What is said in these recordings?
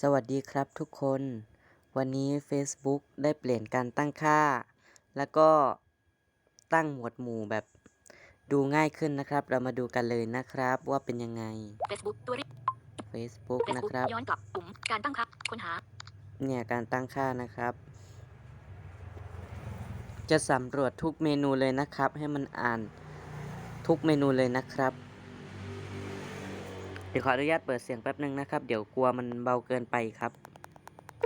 สวัสดีครับทุกคน วันนี้ Facebook ได้เปลี่ยนการตั้งค่า แล้วก็ตั้งหมวดหมู่แบบดูง่ายขึ้นนะครับ เรามาดูกันเลยนะครับว่าเป็นยังไง Facebook ตัวริ Facebook นะ Facebook ครับ ย้อนกลับปุ่มการตั้งค่าค้นหา เนี่ยการตั้งค่านะครับ จะสำรวจทุกเมนูเลยนะครับ ให้มันอ่านทุกเมนูเลยนะครับ เดี๋ยวขออนุญาตเปิดเสียงแป๊บนึงนะครับ เดี๋ยวกลัวมันเบาเกินไปครับ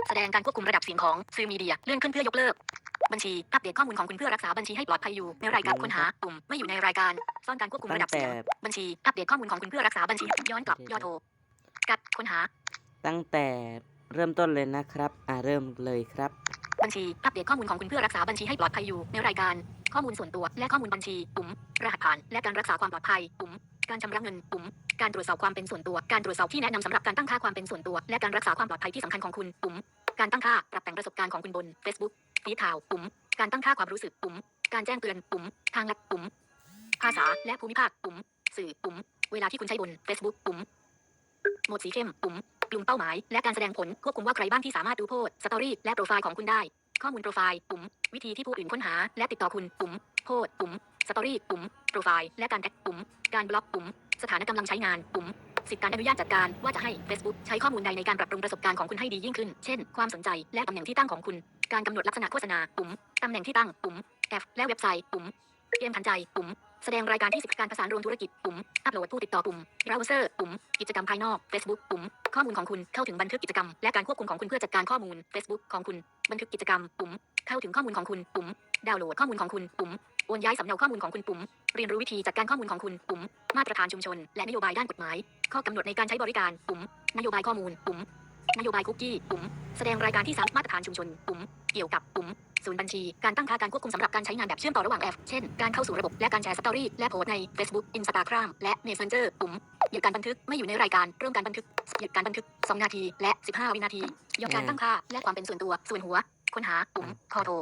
แสดงการควบคุมระดับเสียงของสื่อมีเดียเลื่อนขึ้นเพื่อยกเลิก บัญชีอัปเดตข้อมูลของคุณเพื่อรักษาบัญชีให้ปลอดภัยอยู่ในรายการค้นหาปุ่มไม่อยู่ในรายการซ่อนการควบคุมระดับเสียงตั้งแต่บัญชีอัปเดตข้อมูลของคุณเพื่อรักษาบัญชีย้อนกลับยอโทรกัดค้นหา ตั้งแต่เริ่มต้นเลยนะครับ อ่าเริ่มเลยครับ บัญชีอัปเดตข้อมูลของคุณเพื่อรักษาบัญชีให้ปลอดภัยอยู่ในรายการข้อมูลส่วนตัวและข้อมูลบัญชีปุ่มรหัสผ่านและการรักษาความปลอดภัยปุ่ม การชำระเงินปุ่ม การตรวจสอบความเป็นส่วนตัว การตรวจสอบที่แนะนำสำหรับการตั้งค่าความเป็นส่วนตัว และการรักษาความปลอดภัยที่สำคัญของคุณปุ่ม การตั้งค่าปรับแต่งประสบการณ์ของคุณบน Facebook ฟีดข่าวปุ่ม การตั้งค่าความรู้สึกปุ่ม การแจ้งเตือนปุ่ม ทางลัดปุ่ม ภาษาและภูมิภาคปุ่ม สื่อปุ่ม เวลาที่คุณใช้บน Facebook ปุ่ม โหมดสีเข้มปุ่ม กลุ่มเป้าหมาย และการแสดงผลควบคุมว่าใครบ้างที่สามารถดูโพสต์สตอรี่และโปรไฟล์ของคุณได้ ข้อมูลโปรไฟล์ปุ่ม วิธีที่ผู้อื่นค้นหา และติดต่อคุณปุ่มโพสปุ่มสตอรี่ปุ่มโปรไฟล์และการแท็กปุ่ม การบล็อกปุ่ม สถานะกำลังใช้งานปุ่มสิทธิการอนุญาตจัดการว่าจะให้ Facebook ใช้ข้อมูลใดในการปรับปรุงประสบการณ์ของคุณให้ดียิ่งขึ้น เช่น ความสนใจและตำแหน่งที่ตั้งของคุณ การกำหนดลักษณะโฆษณาปุ่มตำแหน่งที่ตั้งปุ่มแอปและเว็บไซต์ปุ่ม เกมทันใจ ปุ่ม แสดงรายการที่สิบการประสานรวมธุรกิจ ปุ่ม อัปโหลดผู้ติดต่อปุ่มเบราว์เซอร์ ปุ่ม กิจกรรมภายนอก Facebook ปุ่ม ข้อมูลของคุณ เข้าถึงบันทึกกิจกรรม และการควบคุมของคุณเพื่อจัดการข้อมูล Facebook ของคุณ บันทึกกิจกรรม ปุ่ม เข้าถึงข้อมูลของคุณ ปุ่ม ดาวน์โหลดข้อมูลของคุณ ปุ่ม โอนย้ายสำเนาข้อมูลของคุณ ปุ่ม เรียนรู้วิธีจัดการข้อมูลของคุณ ปุ่ม มาตรฐานชุมชน และนโยบายด้านกฎหมาย ข้อกำหนดในการใช้บริการ ปุ่ม นโยบายข้อมูล ปุ่ม นโยบายคุกกี้ ปุ่ม แสดงรายการที่สามมาตรฐานชุมชน ปุ่ม เกี่ยวกับ ปุ่ม ศูนย์บัญชี การตั้งค่าการควบคุมสำหรับการใช้งานแบบเชื่อมต่อระหว่างแอป เช่น การเข้าสู่ระบบและการแชร์สตอรี่และโพสใน Facebook Instagram และ Messenger ปุ่มหยุดการบันทึกไม่อยู่ในรายการเริ่มการบันทึกหยุดการบันทึก 2 นาที และ 15 วินาทียกการตั้งค่าและความเป็นส่วนตัว ส่วนหัว ค้นหาปุ่มคอโทร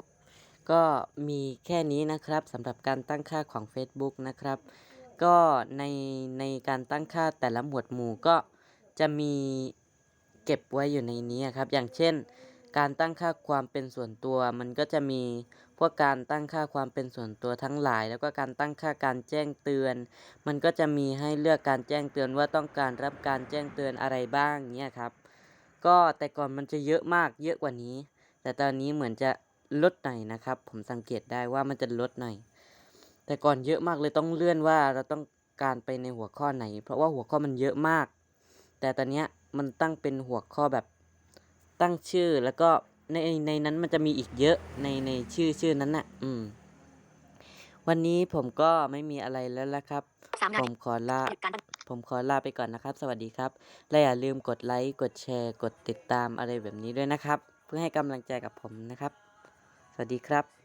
ก็มีแค่นี้นะครับสำหรับการตั้งค่าของ Facebook นะครับ ก็ในในการตั้งค่าแต่ละหมวดหมู่ก็จะมีเก็บไว้อยู่ในนี้ครับ อย่างเช่น การตั้งค่าความเป็นส่วนตัว มันก็จะมีพวกการตั้งค่าความเป็นส่วนตัวทั้งหลาย แล้วก็การตั้งค่าการแจ้งเตือน มันก็จะมีให้เลือกการแจ้งเตือนว่าต้องการรับการแจ้งเตือนอะไรบ้างเนี่ยครับ ก็แต่ก่อนมันจะเยอะมากเยอะกว่านี้ แต่ตอนนี้เหมือนจะลดหน่อยนะครับ ผมสังเกตได้ว่ามันจะลดหน่อย แต่ก่อนเยอะมากเลยต้องเลื่อนว่าเราต้องการไปในหัวข้อไหน เพราะว่าหัวข้อมันเยอะมาก แต่ตอนนี้มันตั้งเป็นหัวข้อแบบ ตั้งชื่อแล้วก็ในในนั้นมันจะมีอีกเยอะในในชื่อชื่อนั้นน่ะ อืม วันนี้ผมก็ไม่มีอะไรแล้วละครับ3นาผทีมขอลาหยุดการบันผมขอลาไปก่อนนะครับ สวัสดีครับ และอย่าลืมกดไลค์ กดแชร์ กดติดตามอะไรแบบนี้ด้วยนะครับ เพื่อให้กำลังใจกับผมนะครับ สวัสดีครับ